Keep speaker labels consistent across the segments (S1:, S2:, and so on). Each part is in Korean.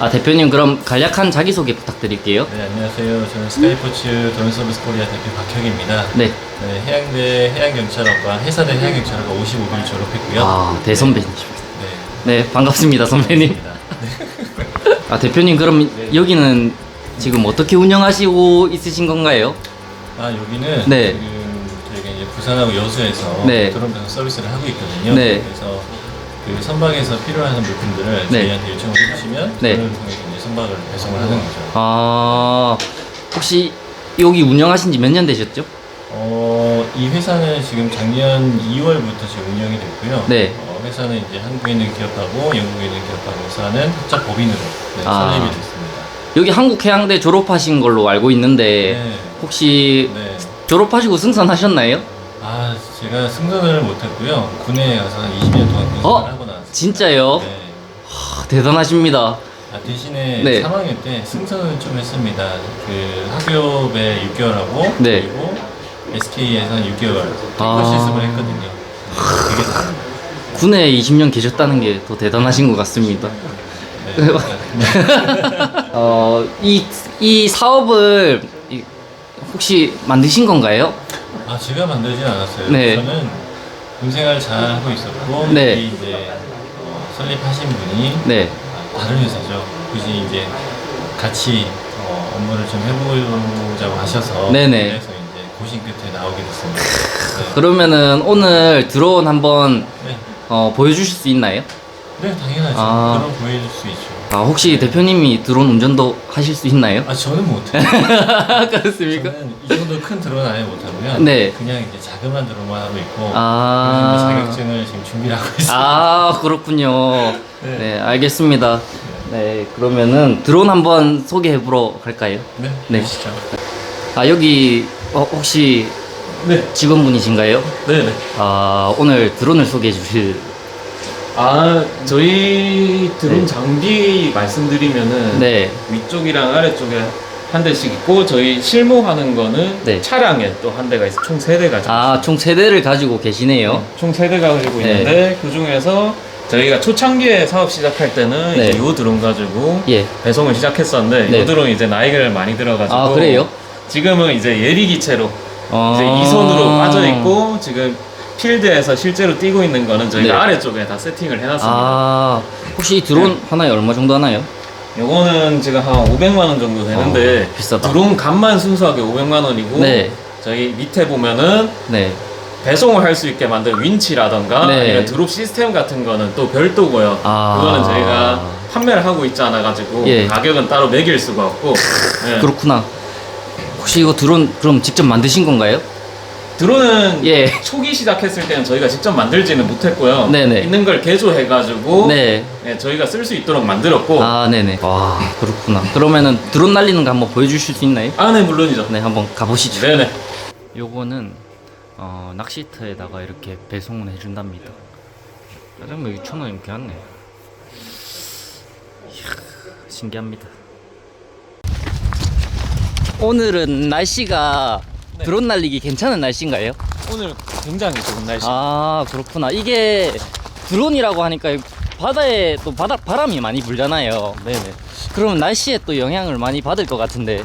S1: 아 대표님 그럼 간략한 자기소개 부탁드릴게요.
S2: 네, 안녕하세요. 저는 스카이포츠 드론 서비스 코리아 대표 박혁입니다.
S1: 네.
S2: 네, 해양대 해양경찰학과 해사대 해양경찰학과 55길 졸업했고요.
S1: 아 대선배님.
S2: 네.
S1: 네 반갑습니다 선배님. 아 대표님 그럼
S2: 네.
S1: 여기는 지금 어떻게 운영하시고 있으신 건가요?
S2: 아, 여기는
S1: 네.
S2: 지금 저희가 이제 부산하고 여수에서
S1: 네.
S2: 드론 배송 서비스를 하고 있거든요.
S1: 네.
S2: 그래서 그 선박에서 필요한 물품들을
S1: 네.
S2: 저희한테 요청을 해주시면
S1: 네.
S2: 그걸 통해서 이제 선박을 배송을 하는 거죠.
S1: 아 혹시 여기 운영하신 지 몇 년 되셨죠?
S2: 어, 이 회사는 지금 작년 2월부터 지금 운영이 됐고요.
S1: 네.
S2: 어, 회사는 이제 한국에 있는 기업하고 영국에 있는 기업하고 회사는 합작 법인으로 네,
S1: 아.
S2: 설립이 됐습니다.
S1: 여기 한국해양대 졸업하신 걸로 알고 있는데
S2: 네.
S1: 혹시
S2: 네.
S1: 졸업하시고 승선하셨나요?
S2: 아, 제가 승선을 못했고요. 군에 가서 한 20년 동안
S1: 어?
S2: 하고.
S1: 진짜요?
S2: 네.
S1: 아, 대단하십니다.
S2: 아, 대신에
S1: 네.
S2: 3학년 때 승선을 좀 했습니다. 그 학교에 6개월하고
S1: 네.
S2: 그리고 SK에서 한 6개월
S1: 아.
S2: 탱커 실습을 했거든요. 그게.
S1: 군에 20년 계셨다는 게 더 대단하신 것 같습니다.
S2: 네. 네.
S1: 어, 이, 이 사업을 이- 혹시 만드신 건가요?
S2: 아 제가 만들진 않았어요.
S1: 네.
S2: 저는 군생활 잘 하고 있었고
S1: 네.
S2: 이제 어, 설립하신 분이
S1: 네.
S2: 다른 회사죠. 굳이 이제 같이 어, 업무를 좀 해보자고 하셔서
S1: 네네.
S2: 그래서 이제 고심 끝에 나오게 됐습니다. 네.
S1: 그러면 오늘 드론 한번
S2: 네.
S1: 어, 보여주실 수 있나요?
S2: 네, 당연하죠.
S1: 아.
S2: 그럼 보여줄 수 있죠.
S1: 아, 혹시 대표님이 드론 운전도 하실 수 있나요?
S2: 아 저는 못해요.
S1: 그렇습니까?
S2: 저는 이 정도 큰 드론 아예 못하고요.
S1: 네.
S2: 그냥 이제 자그만 드론만 하고 있고
S1: 아.
S2: 그래서 이제 자격증을 지금 준비를 하고 있습니다.
S1: 아, 그렇군요.
S2: 네.
S1: 네, 알겠습니다. 네, 그러면은 드론 한번 소개해 보러 갈까요?
S2: 네,
S1: 네.
S2: 보시죠.
S1: 아, 여기 어, 혹시
S2: 네,
S1: 직원분이신가요?
S2: 네, 네.
S1: 아, 오늘 드론을 소개해 주실
S3: 아 저희 드론
S1: 네.
S3: 장비 말씀드리면은
S1: 네.
S3: 위쪽이랑 아래쪽에 한 대씩 있고 저희 실무하는 거는
S1: 네.
S3: 차량에 또 한 대가 있어 총 세 대가
S1: 아, 총 세 대를 가지고 계시네요.
S3: 총세 대가 가지고
S1: 네.
S3: 있는데 그 중에서 저희가 초창기에 사업 시작할 때는
S1: 네.
S3: 이제 요 드론 가지고
S1: 예.
S3: 배송을 시작했었는데
S1: 네.
S3: 요 드론 이제 나이가 많이 들어가지고
S1: 아, 그래요?
S3: 지금은 이제 예리 기체로
S1: 어...
S3: 이제 이 손으로 빠져 있고 지금 필드에서 실제로 뛰고 있는 거는 저희가
S1: 네.
S3: 아래쪽에 다 세팅을 해놨습니다.
S1: 아, 혹시 이 드론 하나에 얼마 정도 하나요?
S3: 요거는 지금 한 500만 원 정도 되는데
S1: 어, 비싸다.
S3: 드론 값만 순수하게 500만 원이고
S1: 네.
S3: 저희 밑에 보면은
S1: 네.
S3: 배송을 할 수 있게 만든 윈치라던가
S1: 네.
S3: 아니면 드롭 시스템 같은 거는 또 별도고요.
S1: 아.
S3: 그거는 저희가 판매를 하고 있지 않아 가지고
S1: 예.
S3: 가격은 따로 매길 수가 없고 예.
S1: 그렇구나. 혹시 이거 드론 그럼 직접 만드신 건가요?
S3: 드론은
S1: 예.
S3: 초기 시작했을 때는 저희가 직접 만들지는 못했고요.
S1: 네네.
S3: 있는 걸 개조해 가지고
S1: 네.
S3: 저희가 쓸 수 있도록 만들었고
S1: 아, 네네. 와, 그렇구나. 그러면은 드론 날리는 거 한번 보여주실 수 있나요?
S3: 아, 네 물론이죠.
S1: 네, 한번 가보시죠.
S3: 네네.
S1: 요거는 어, 낚시터에다가 이렇게 배송을 해준답니다. 짜장면 6,000원 이렇게 하네. 이야, 신기합니다. 오늘은 날씨가
S3: 네.
S1: 드론 날리기 괜찮은 날씨인가요?
S3: 오늘 굉장히 좋은 날씨.
S1: 아 그렇구나. 이게 드론이라고 하니까 바다에 또 바다 바람이 많이 불잖아요.
S3: 네네.
S1: 그러면 날씨에 또 영향을 많이 받을 것 같은데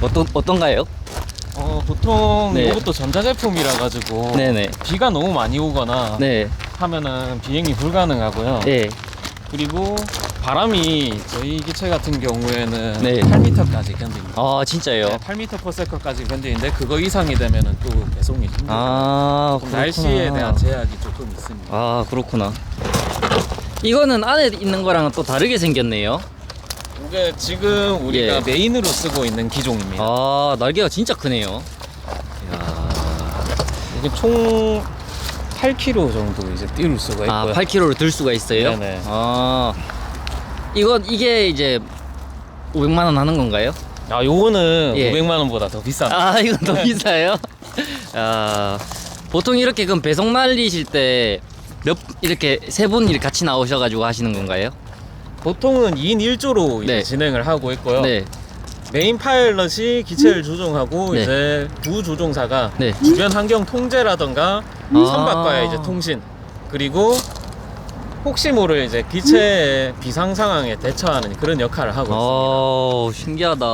S1: 어떤 어떤가요?
S3: 어 보통
S1: 네.
S3: 이것도 전자제품이라 가지고
S1: 네네.
S3: 비가 너무 많이 오거나
S1: 네.
S3: 하면은 비행이 불가능하고요.
S1: 네.
S3: 그리고 바람이 저희 기체 같은 경우에는
S1: 네.
S3: 8m까지 견딥니다.
S1: 아 진짜요?
S3: 네, 8m per second까지 견디는데 그거 이상이 되면은 또 배송이 힘들어요. 아좀
S1: 그렇구나.
S3: 날씨에 대한 제약이 조금 있습니다.
S1: 아 그렇구나. 이거는 안에 있는 거랑은 또 다르게 생겼네요.
S3: 이게 지금 우리가
S1: 예.
S3: 메인으로 쓰고 있는 기종입니다.
S1: 아 날개가 진짜 크네요.
S3: 이게 총 8kg 정도 이제 띄울 수가 있고요.
S1: 아 8kg를 들 수가 있어요?
S3: 네네.
S1: 아 이건 이게 이제 500만 원 하는 건가요?
S3: 아, 요거는
S1: 예.
S3: 500만 원보다 더 비쌉니다.
S1: 아 이건 더 비싸요? 아 보통 이렇게 그럼 배송 날리실 때 몇 이렇게 세 분 같이 나오셔가지고 하시는 건가요?
S3: 보통은 2인 1조로
S1: 네.
S3: 진행을 하고 있고요.
S1: 네.
S3: 메인 파일럿이 기체를 조종하고
S1: 네.
S3: 이제 부 조종사가
S1: 네.
S3: 음? 아.
S1: 아.
S3: 주변 환경 통제라던가 선박과의 이제 통신 그리고 혹시 모를 이제 기체의 비상 상황에 대처하는 그런 역할을 하고 있습니다.
S1: 어 신기하다.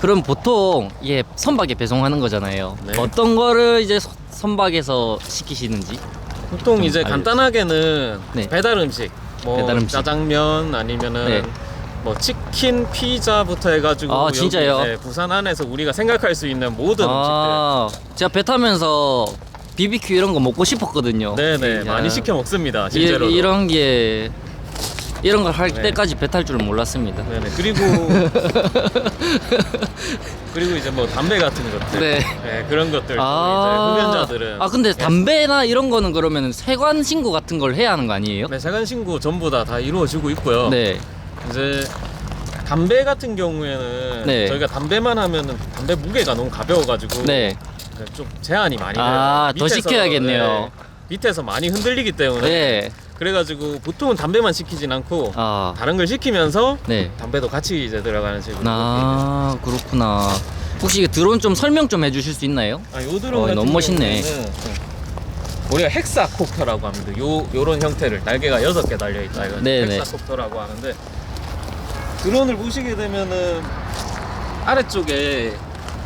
S1: 그럼 보통 이게 선박에 배송하는 거잖아요.
S3: 네.
S1: 어떤 거를 이제 서- 선박에서 시키시는지?
S3: 보통 이제
S1: 알겠습니다.
S3: 간단하게는
S1: 네.
S3: 배달 음식, 뭐
S1: 배달 음식.
S3: 짜장면 아니면은
S1: 네.
S3: 뭐 치킨, 피자부터 해가지고
S1: 아,
S3: 여기
S1: 진짜요?
S3: 이제 부산 안에서 우리가 생각할 수 있는 모든
S1: 아, 제가 배 타면서 BBQ 이런 거 먹고 싶었거든요.
S3: 네네
S1: 야.
S3: 많이 시켜 먹습니다.
S1: 이,
S3: 실제로.
S1: 이런 게 이런 걸 할
S3: 네.
S1: 때까지 배탈 줄은 몰랐습니다.
S3: 네네 그리고 그리고 이제 뭐 담배 같은 것들,
S1: 네.
S3: 그런 것들 또 이제 흡연자들은
S1: 아 근데
S3: 예,
S1: 담배나 이런 거는 그러면 세관 신고 같은 걸 해야 하는 거 아니에요?
S3: 네, 세관 신고 전부 다 다 이루어지고 있고요.
S1: 네.
S3: 이제 담배 같은 경우에는
S1: 네.
S3: 저희가 담배만 하면은 담배 무게가 너무 가벼워가지고
S1: 네.
S3: 좀 제한이 많이 돼요.
S1: 아, 더
S3: 밑에서,
S1: 시켜야겠네요.
S3: 네, 밑에서 많이 흔들리기 때문에
S1: 네.
S3: 그래가지고 보통은 담배만 시키진 않고
S1: 아.
S3: 다른 걸 시키면서
S1: 네.
S3: 담배도 같이 이제 들어가는 식으로.
S1: 아 그렇구나. 혹시 이 드론 좀 설명 좀 해주실 수 있나요?
S3: 아, 요 드론
S1: 어,
S3: 같은
S1: 너무 멋있네.
S3: 경우에는 우리가 헥사콥터라고 합니다. 요 요런 형태를 날개가 여섯 개 달려 있다. 이건
S1: 네네.
S3: 헥사콥터라고 하는데 드론을 보시게 되면은 아래쪽에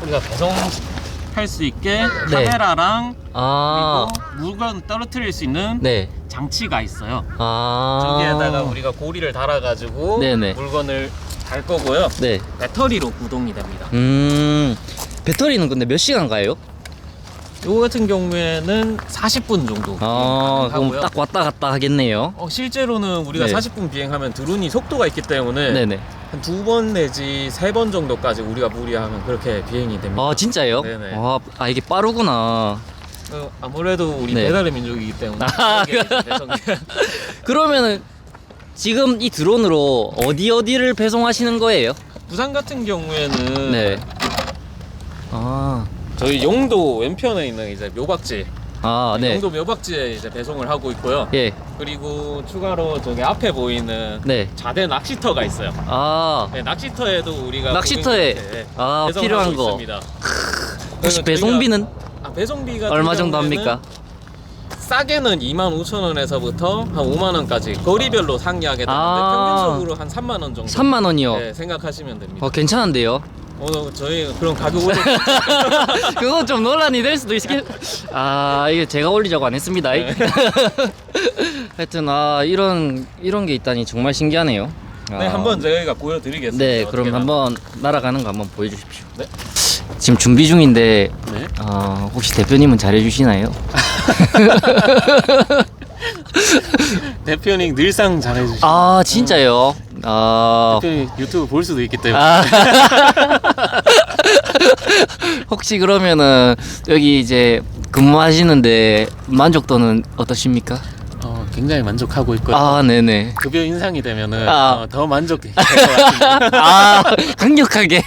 S3: 우리가 배송할 수 있게
S1: 네.
S3: 카메라랑
S1: 아.
S3: 그리고 물건 떨어뜨릴 수 있는
S1: 네.
S3: 장치가 있어요.
S1: 아.
S3: 저기에다가 우리가 고리를 달아가지고
S1: 네네.
S3: 물건을 달 거고요.
S1: 네.
S3: 배터리로 구동이 됩니다.
S1: 음. 배터리는 근데 몇 시간 가요?
S3: 요거 같은 경우에는 40분 정도
S1: 아,
S3: 하고요.
S1: 그럼 딱 왔다 갔다 하겠네요.
S3: 어, 실제로는 우리가
S1: 네.
S3: 40분 비행하면 드론이 속도가 있기 때문에
S1: 네네.
S3: 한 두 번 내지 세 번 정도까지 우리가 무리하면 그렇게 비행이 됩니다.
S1: 아 진짜요?
S3: 네네.
S1: 아, 아 이게 빠르구나.
S3: 어, 아무래도 우리
S1: 네.
S3: 배달의 민족이기 때문에
S1: 아, 그러면은 지금 이 드론으로 어디 어디를 배송하시는 거예요?
S3: 부산 같은 경우에는
S1: 네. 아.
S3: 저희 용도 왼편에 있는 이제 묘박지,
S1: 아, 네.
S3: 용도 묘박지에 이제 배송을 하고 있고요.
S1: 예.
S3: 그리고 추가로 저기 앞에 보이는
S1: 네.
S3: 자대 낚시터가 있어요.
S1: 아.
S3: 네, 낚시터에도 우리가
S1: 낚시터에
S3: 고객님한테
S1: 아,
S3: 배송을
S1: 필요한
S3: 하고
S1: 거.
S3: 있습니다.
S1: 혹시 배송비는
S3: 저희가- 아, 배송비가
S1: 얼마 정도 합니까?
S3: 싸게는 2만 5천 원에서부터 한 5만 원까지 거리별로 상이하게 되는데
S1: 아.
S3: 평균적으로 한 3만 원 정도
S1: 3만 원이요.
S3: 네, 생각하시면 됩니다.
S1: 어, 괜찮은데요?
S3: 오늘 저희 그런 가격 올려
S1: 그거 좀 논란이 될 수도 있겠. 아 이게 제가 올리자고 안 했습니다.
S3: 네.
S1: 하여튼 아 이런 이런 게 있다니 정말 신기하네요. 아,
S3: 네, 한번 저희가 보여드리겠습니다.
S1: 네,
S3: 어떻게
S1: 그럼 한번 날아가는 거 한번 보여주십시오.
S3: 네.
S1: 지금 준비 중인데
S3: 네.
S1: 어, 혹시 대표님은 잘해주시나요?
S3: 대표님 늘상 잘해주시고
S1: 아 진짜요? 아,
S3: 대표님 유튜브 볼 수도 있기 때문에
S1: 아. 혹시 그러면은 여기 이제 근무하시는데 만족도는 어떠십니까?
S3: 어, 굉장히 만족하고 있고요.
S1: 아 네네.
S3: 급여 인상이 되면은
S1: 아.
S3: 어, 더 같습니다.
S1: 아 강력하게.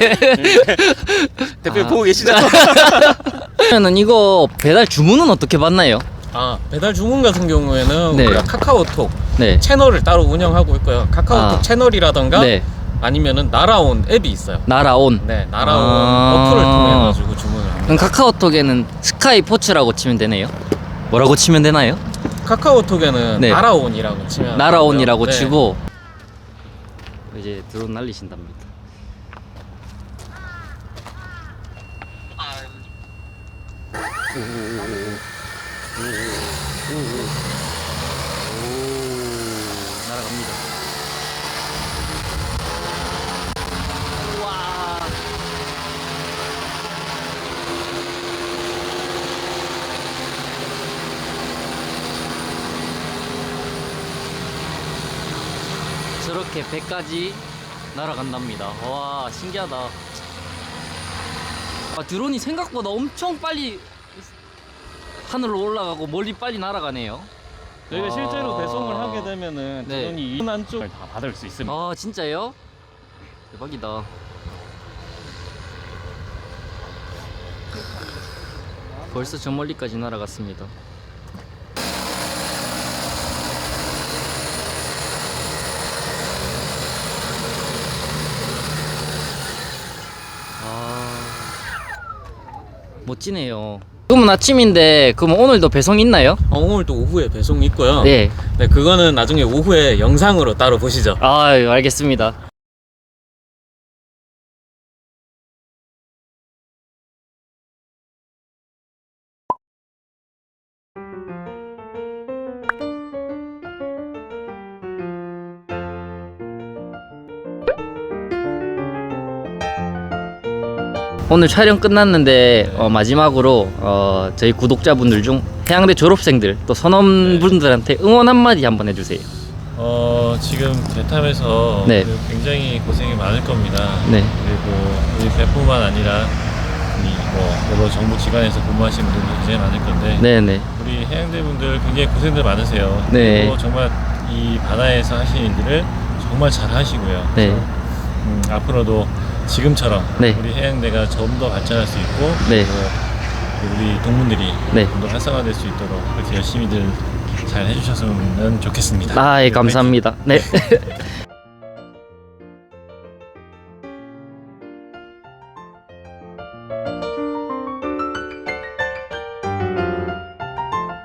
S3: 대표
S1: 아.
S3: 보고 계시죠?
S1: 그러면은 이거 배달 주문은 어떻게 받나요?
S3: 아 배달 주문 같은 경우에는
S1: 네.
S3: 우리가 카카오톡
S1: 네.
S3: 채널을 따로 운영하고 있고요. 카카오톡
S1: 아.
S3: 채널이라던가
S1: 네.
S3: 아니면은 나라온 앱이 있어요.
S1: 날아온.
S3: 네, 나라온
S1: 아.
S3: 어플을 통해 가지고 주문을 합니다.
S1: 그럼 카카오톡에는 스카이 포츠라고 치면 되네요. 뭐라고 치면 되나요?
S3: 카카오톡에는
S1: 네.
S3: 나라온이라고 치면
S1: 날아온이라고
S3: 되고요. 네.
S1: 치고 이제 드론 날리신답니다. 날아갑니다. 우와. 저렇게 배까지 날아간답니다. 와 신기하다. 아, 드론이 생각보다 엄청 빨리 하늘로 올라가고 멀리 빨리 날아가네요.
S3: 저희가
S1: 와.
S3: 실제로 배송을 하게 되면은
S1: 네.
S3: 드론이 이 안쪽을 다 받을 수 있습니다.
S1: 아 진짜요? 대박이다. 벌써 저 멀리까지 날아갔습니다. 아 멋지네요. 그러면 아침인데 그럼 오늘도 배송 있나요?
S3: 어, 오늘도 오후에 배송 있고요.
S1: 네.
S3: 네, 그거는 나중에 오후에 영상으로 따로 보시죠.
S1: 아 알겠습니다. 오늘 촬영 끝났는데 어, 마지막으로 어, 저희 구독자분들 중 해양대 졸업생들 또 선원분들한테 응원 한마디 한번 해주세요.
S2: 어, 지금 대탐에서
S1: 네.
S2: 그 굉장히 고생이 많을 겁니다.
S1: 네.
S2: 그리고 우리 배뿐만 아니라 이 뭐 여러 정부 기관에서 근무하시는 분들도 굉장히 많을 건데
S1: 네네.
S2: 우리 해양대 분들 굉장히 고생들 많으세요.
S1: 네.
S2: 그리고 정말 이 바다에서 하시는 일들을 정말 잘 하시고요.
S1: 네.
S2: 음, 앞으로도 지금처럼
S1: 네.
S2: 우리 해양대가 좀 더 발전할 수 있고
S1: 네.
S2: 우리 동문들이
S1: 네.
S2: 좀 더 활성화될 수 있도록 그렇게 열심히들 잘 해주셨으면 좋겠습니다.
S1: 아, 예,
S2: 네,
S1: 감사합니다. 네.